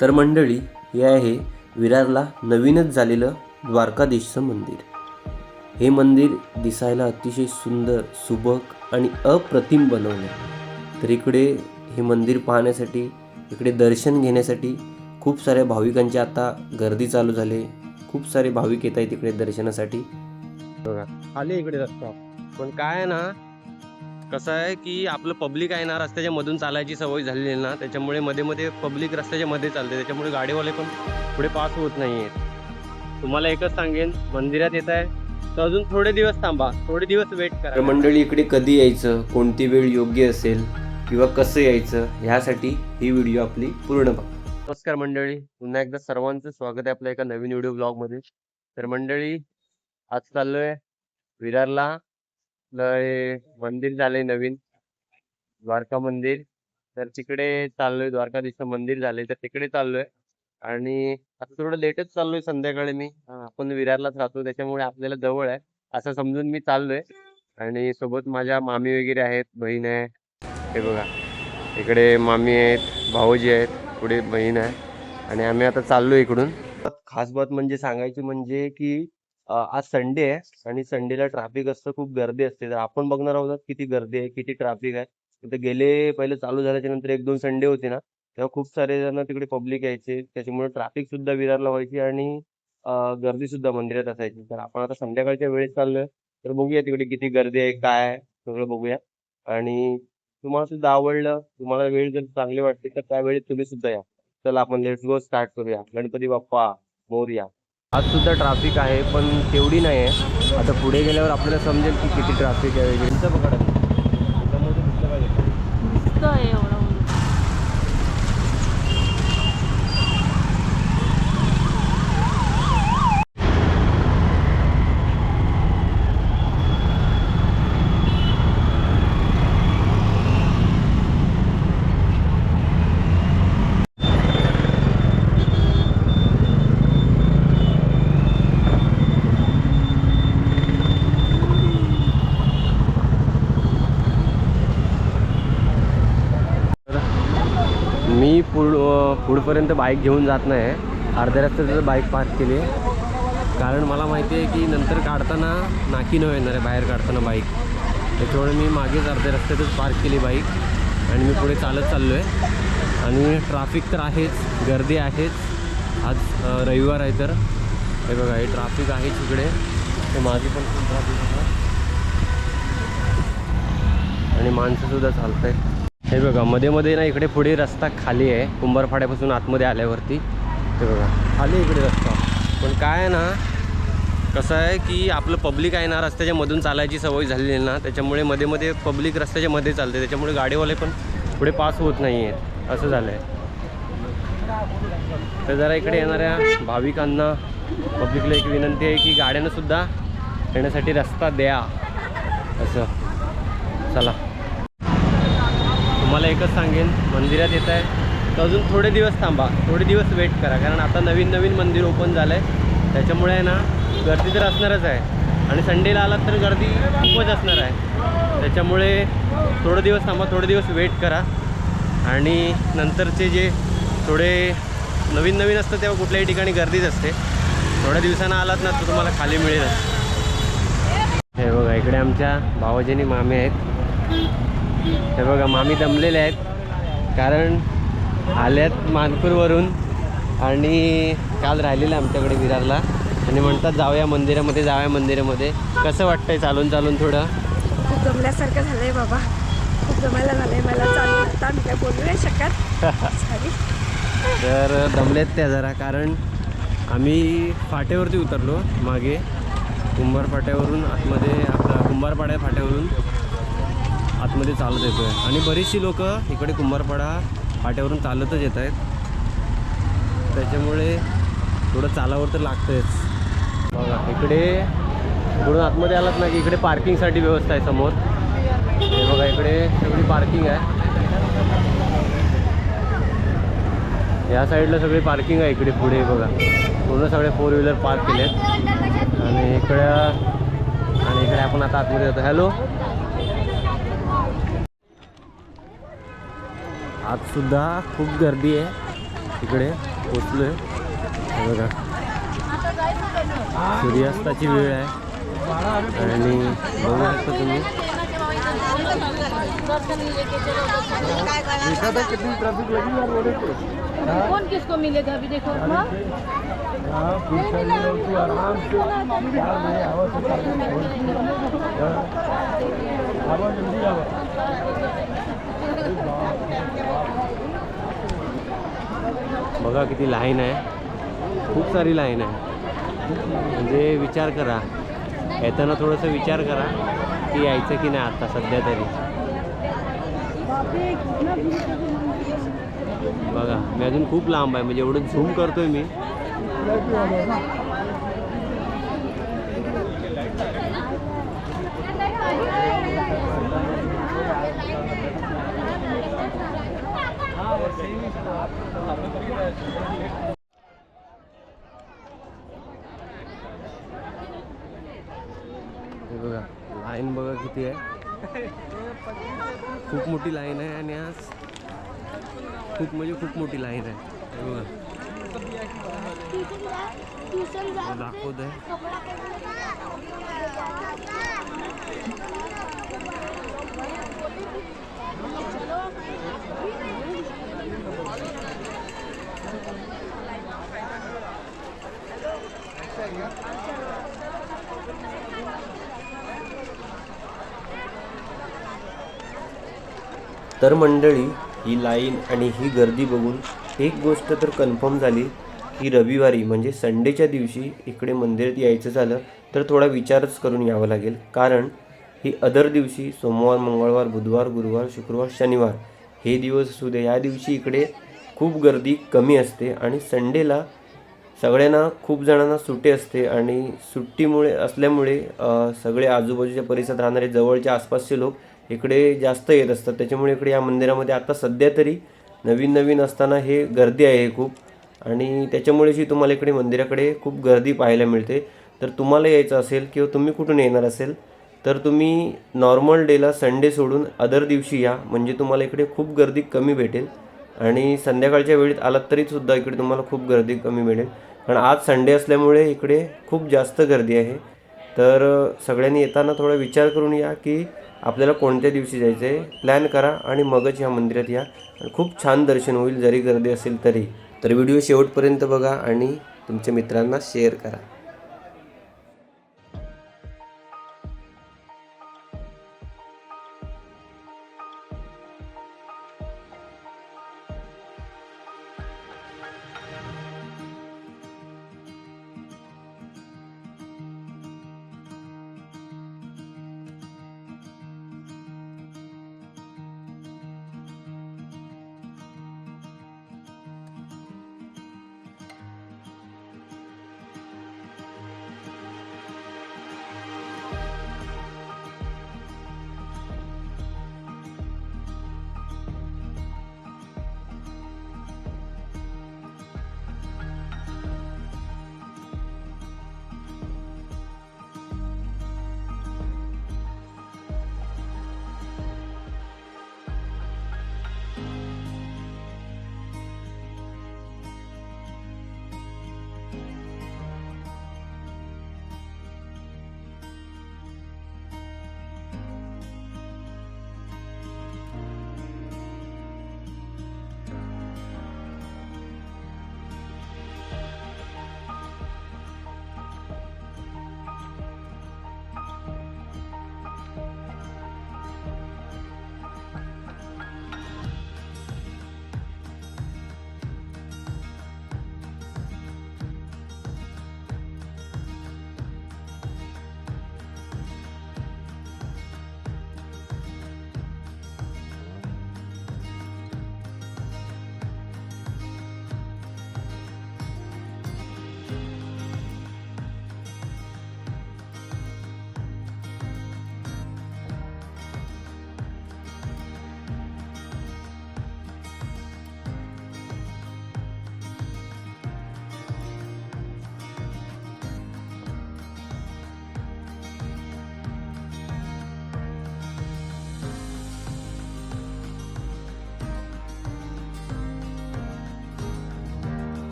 तर मंडळी हे आहे विरारला नवीनच झालेलं द्वारकाधीशचं मंदिर. हे मंदिर दिसायला अतिशय सुंदर सुबक आणि अप्रतिम बनवलं तर इकडे हे मंदिर पाहण्यासाठी इकडे दर्शन घेण्यासाठी खूप साऱ्या भाविकांची आता गर्दी चालू झाली. खूप सारे भाविक येत आहेत इकडे दर्शनासाठी. आले इकडे रस्ता. पण काय आहे ना कसं आहे की आपलं पब्लिक आहे ना रस्त्याच्या मधून चालायची सवय झालेली आहे ना त्याच्यामुळे मध्ये मध्ये पब्लिक रस्त्याच्या मध्ये चालते त्याच्यामुळे गाडीवाले पण पुढे पास होत नाहीये तुम्हाला एकच सांगेन मंदिरात येत आहे तर अजून थोडे दिवस थांबा थोडे दिवस वेट करा. मंडळी इकडे कधी यायचं कोणती वेळ योग्य असेल किंवा कसं यायचं ह्यासाठी ही व्हिडिओ आपली पूर्ण बघा. नमस्कार मंडळी पुन्हा एकदा सर्वांचं स्वागत आहे आपल्या एका नवीन व्हिडिओ ब्लॉगमध्ये. तर मंडळी आज चाललोय विरारला. लय मंदिर झालंय नवीन. द्वारका मंदिर. तर तिकडे चाललोय द्वारकाधीशचं मंदिर झालंय तर तिकडे चाललोय. आणि आता थोडं लेटच चाललोय संध्याकाळी मी. आपण विरारलाच राहतो त्याच्यामुळे आपल्याला जवळ आहे. असं समजून मी चाललोय. आणि सोबत माझ्या मामी वगैरे आहेत बहीण आहे. हे बघा इकडे मामी आहेत भाऊजी आहेत पुढे बहीण आहे. आणि आम्ही आता चाललो इकडून. खास बात म्हणजे सांगायची म्हणजे की आज संडे आहे आणि संडेला ट्रॅफिक असतं खूप गर्दी असते. तर आपण बघणार आहोत किती गर्दी आहे किती ट्रॅफिक आहे. तिथे गेले पहिले चालू झाल्याच्यानंतर एक दोन संडे होते ना तेव्हा खूप सारे जण तिकडे पब्लिक यायचे. त्याच्यामुळे ट्रॅफिक सुद्धा विरारला व्हायची आणि गर्दी सुद्धा मंदिरात असायची. तर आपण आता संध्याकाळच्या वेळेस चाललोय. तर बघूया तिकडे किती गर्दी आहे काय आहे सगळं बघूया. आणि तुम्हाला सुद्धा आवडलं तुम्हाला वेळ जर चांगली वाटते तर त्या वेळेत तुम्ही सुद्धा या. चला आपण लेट्स गो स्टार्ट करूया. गणपती बाप्पा मोरया. आजसुद्धा ट्राफिक आहे पण तेवढी नाही आहे आता पुढे गेल्यावर आपल्याला समजेल की किती ट्राफिक आहे वगैरे. तुमचं पकडा त्याच्यामध्ये दिसलं पाहिजे दिसतोय एवढं म्हणून मी पुढ पुढपर्यंत बाईक घेऊन जात नाही अर्ध्या रस्त्यात बाईक पार्क केली आहे कारण मला माहिती आहे की नंतर काढताना नाकी न येणार आहे बाहेर काढताना बाईक त्याच्यामुळे मी मागेच अर्ध्या रस्त्यातच पार्क केली बाईक आणि मी पुढे चालत चाललो आहे आणि ट्राफिक तर आहेच गर्दी आहेच. आज रविवार आहे तर. हे बघा हे ट्राफिक आहे तिकडे ते मागे पण खूप ट्राफिक आहे. आणि माणसंसुद्धा चालत आहेत हे बघा मध्ये मध्ये ना इकडे पुढे रस्ता खाली आहे. कुंभारफाड्यापासून आतमध्ये आल्यावरती. हे बघा खाली इकडे रस्ता. पण काय आहे ना कसं आहे की आपलं पब्लिक आहे ना रस्त्याच्या मधून चालायची सवय झालेली आहे ना त्याच्यामुळे मध्ये मध्ये पब्लिक रस्त्याच्या मध्ये चालते. त्याच्यामुळे गाडीवाले पण पुढे पास होत नाही आहेत असं झालं आहे तर जरा इकडे येणाऱ्या भाविकांना पब्लिकला एक विनंती आहे की गाड्यांना सुद्धा येण्यासाठी रस्ता द्या. असं. चला. तुम्हाला एकच सांगेन मंदिरात येत आहे. तर अजून थोडे दिवस थांबा थोडे दिवस वेट करा कारण आता नवीन नवीन मंदिर ओपन झालं आहे त्याच्यामुळे आहे ना गर्दी तर असणारच आहे. आणि संडेला आलात तर गर्दी खूपच असणार आहे. त्याच्यामुळे थोडे दिवस थांबा थोडे दिवस वेट करा. आणि नंतरचे जे थोडे नवीन नवीन असतं तेव्हा कुठल्याही ठिकाणी गर्दीच असते. थोड्या दिवसानं आलात ना तर तुम्हाला खाली मिळेल हे बघा इकडे आमच्या भावाजीनी मामे आहेत. हे बघा मामी दमलेले आहेत. कारण आल्यात मानपूरवरून आणि काल राहिलेलं आमच्याकडे विरारला. आणि म्हणतात जाऊया मंदिरामध्ये जाऊया मंदिरामध्ये. कसं वाटतंय चालून चालून थोडं? खूप जमल्यासारखं झालंय बाबा. खूप जमायला झालंय मला. चालू आता मी काय बोलू नाही शकत. तर दमलेत त्या जरा कारण आम्ही फाट्यावरती उतरलो मागे. कुंभार फाट्यावरून आतमध्ये आपला कुंभारपाड्या फाट्यावरून. आतमध्ये चालत येतो आहे आणि बरीचशी लोक इकडे कुंभारपाडा पाट्यावरून चालतच येत आहेत. त्याच्यामुळे थोडं चालावर तर लागतंच बघा इकडे इकडून आतमध्ये आलात ना की इकडे पार्किंगसाठी व्यवस्था आहे समोर. हे बघा इकडे सगळी पार्किंग आहे. या साईडला सगळी पार्किंग आहे इकडे पुढे बघा. पूर्ण सगळे फोर व्हीलर पार्क केले आहेत आणि इकडे आणि इकडे आपण आता आतमध्ये जातो. हॅलो? आज सुद्धा खूप गर्दी आहे. तिकडे पोचलोय. हे बघा. सूर्यास्ताची वेळ आहे. आणि बघू शकता तुम्ही. कौन किसको मिलेगा अभी देखो? हाँ? बघा किती लाईन आहे. खूप सारी लाईन आहे. म्हणजे विचार करा. येताना थोडंसं विचार करा की यायचं की नाही आता सध्या तरी. बघा मी अजून खूप लांब आहे म्हणजे एवढं झूम करतोय मी. किती आहे खूप मोठी लाईन आहे आणि आज खूप मोठी लाईन आहे हे। आहे तर मंडळी ही लाईन आणि ही गर्दी बघून एक गोष्ट तर कन्फर्म झाली की रविवारी म्हणजे संडेच्या दिवशी इकडे मंदिरात यायचं झालं तर थोडा विचारच करून यावं लागेल. कारण ही अदर दिवशी सोमवार मंगळवार बुधवार गुरुवार शुक्रवार शनिवार हे दिवस असू दे या दिवशी इकडे खूप गर्दी कमी असते आणि संडेला सगळ्यांना खूप जणांना सुट्टी असते आणि सुट्टीमुळे असल्यामुळे सगळे आजूबाजूच्या परिसरात राहणारे जवळच्या आसपासचे लोक इकडे जास्त येत असतात त्याच्यामुळे इकडे या मंदिरामध्ये आता सध्या तरी नवीन नवीन असताना हे गर्दी आहे खूप. आणि त्याच्यामुळेच तुम्हाला इकडे मंदिराकडे खूप गर्दी पाहायला मिळते. तर तुम्हाला यायचं असेल किंवा तुम्ही कुठून येणार असेल तर तुम्ही नॉर्मल डेला संडे सोडून अदर दिवशी या. म्हणजे तुम्हाला इकडे खूप गर्दी कमी भेटेल. आणि संध्याकाळच्या वेळेत आलात तरीसुद्धा इकडे तुम्हाला खूप गर्दी कमी मिळेल. कारण आज संडे असल्यामुळे इकडे खूप जास्त गर्दी आहे. तर सगळ्यांनी येताना थोडा विचार करून या की आपल्याला कोणत्या दिवशी जायचं आहे प्लॅन करा आणि मगच या मंदिरात या. खूप छान दर्शन होईल जरी गर्दी असेल तरी. तर व्हिडिओ शेवटपर्यंत बघा आणि तुमच्या मित्रांना शेअर करा.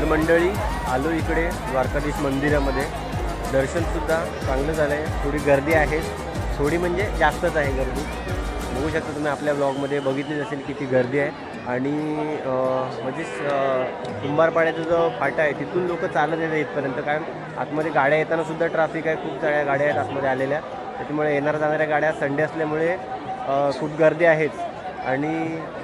तर मंडळी आलो इकडे द्वारकाधीश मंदिरामध्ये. दर्शनसुद्धा चांगलं झालं आहे. थोडी गर्दी आहे. थोडी म्हणजे जास्तच आहे गर्दी. बघू शकता तुम्ही आपल्या ब्लॉगमध्ये बघितलीच असेल किती गर्दी आहे. आणि म्हणजे कुंभारपाड्याचा जो फाटा आहे तिथून लोक चालत येतात इथपर्यंत. कारण आतमध्ये गाड्या येताना सुद्धा ट्रॅफिक आहे. खूप साऱ्या गाड्या आहेत आतमध्ये आलेल्या. त्याच्यामुळे येणाऱ्या जाणाऱ्या गाड्या संडे असल्यामुळे खूप गर्दी आहेच. आणि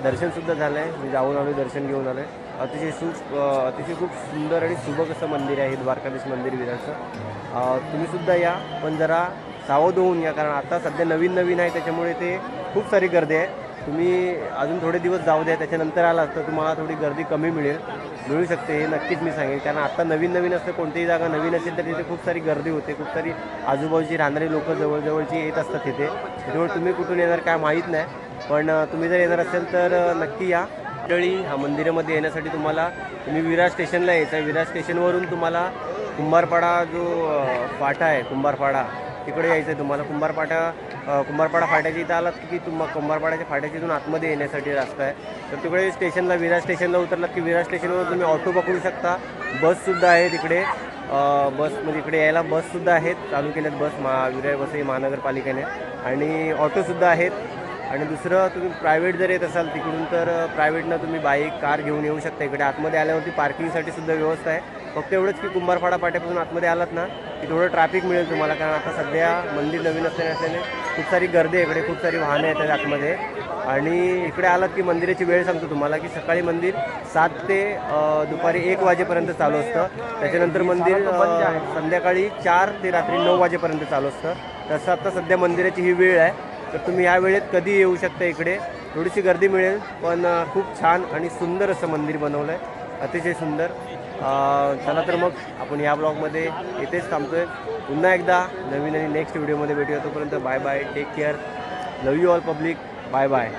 दर्शनसुद्धा झालं आहे. मी जाऊन आलो दर्शन घेऊन आलो आहे अतिशय सु अतिशय खूप सुंदर आणि सुबक असं मंदिर आहे द्वारकाधीश मंदिर विराचं तुम्हीसुद्धा या पण जरा सावध होऊन या कारण आता सध्या नवीन नवीन आहे त्याच्यामुळे ते खूप सारी गर्दी आहे. तुम्ही अजून थोडे दिवस जाऊ द्या त्याच्यानंतर आलात तर तुम्हाला थोडी गर्दी कमी मिळेल मिळू शकते हे नक्कीच मी सांगेन. कारण आत्ता नवीन नवीन असतं कोणतीही जागा नवीन असेल तर तिथे खूप सारी गर्दी होते खूप सारी आजूबाजूची राहणारी लोक जवळजवळची येत असतात तिथे. त्याच्यामुळे तुम्ही कुठून येणार काय माहीत नाही पण तुम्ही जर येणार असेल तर नक्की या. मंडळी हा मंदिरामध्ये येण्यासाठी तुम्हाला तुम्ही विरार स्टेशनला यायचं. आहे विरार स्टेशनवरून तुम्हाला कुंभारपाडा जो फाटा आहे कुंभारपाडा तिकडे यायचं आहे तुम्हाला. कुंभारपाटा कुंभारपाडा फाट्याच्या इथं आलात की तुम्हा कुंभारपाड्याच्या फाट्याच्या इथून आतमध्ये येण्यासाठी रस्ता आहे. तर तिकडे स्टेशनला विरार स्टेशनला उतरलात की विरार स्टेशनवर तुम्ही ऑटो पकडू शकता. बससुद्धा आहे तिकडे. बस म्हणजे इकडे यायला बससुद्धा आहेत. चालू केल्यात बस महा विरार वसई महानगरपालिकेने. आणि ऑटोसुद्धा आहेत. आणि दुसरं तुम्ही प्रायव्हेट जर येत असाल तिकडून तर प्रायव्हेटनं तुम्ही बाईक कार घेऊन येऊ शकता इकडे. आतमध्ये आल्यावरती पार्किंगसाठी सुद्धा व्यवस्था आहे. फक्त एवढंच की कुंभारपाडा पाट्यापासून आतमध्ये आलात ना की थोडं ट्रॅफिक मिळेल तुम्हाला. कारण आता सध्या मंदिर नवीन असल्याने असल्याने खूप सारी गर्दी आहे इकडे खूप सारी वाहनं येतात आतमध्ये. आणि इकडे आलात की मंदिराची वेळ सांगतो तुम्हाला की सकाळी मंदिर सात ते दुपारी एक वाजेपर्यंत चालू असतं. त्याच्यानंतर मंदिर संध्याकाळी चार ते रात्री नऊ वाजेपर्यंत चालू असतं. तसं आता सध्या मंदिराची ही वेळ आहे. तर तुम्ही या वेळेत कधी येऊ शकता इकडे? थोडीशी गर्दी मिळेल पण खूप छान आणि सुंदर असं मंदिर बनवलं आहे अतिशय सुंदर. चला तर मग आपण या ब्लॉगमध्ये इथेच थांबतोय. पुन्हा एकदा नवीन आणि नेक्स्ट व्हिडिओमध्ये भेटूया. तोपर्यंत bye bye take care. Love you all public. Bye bye.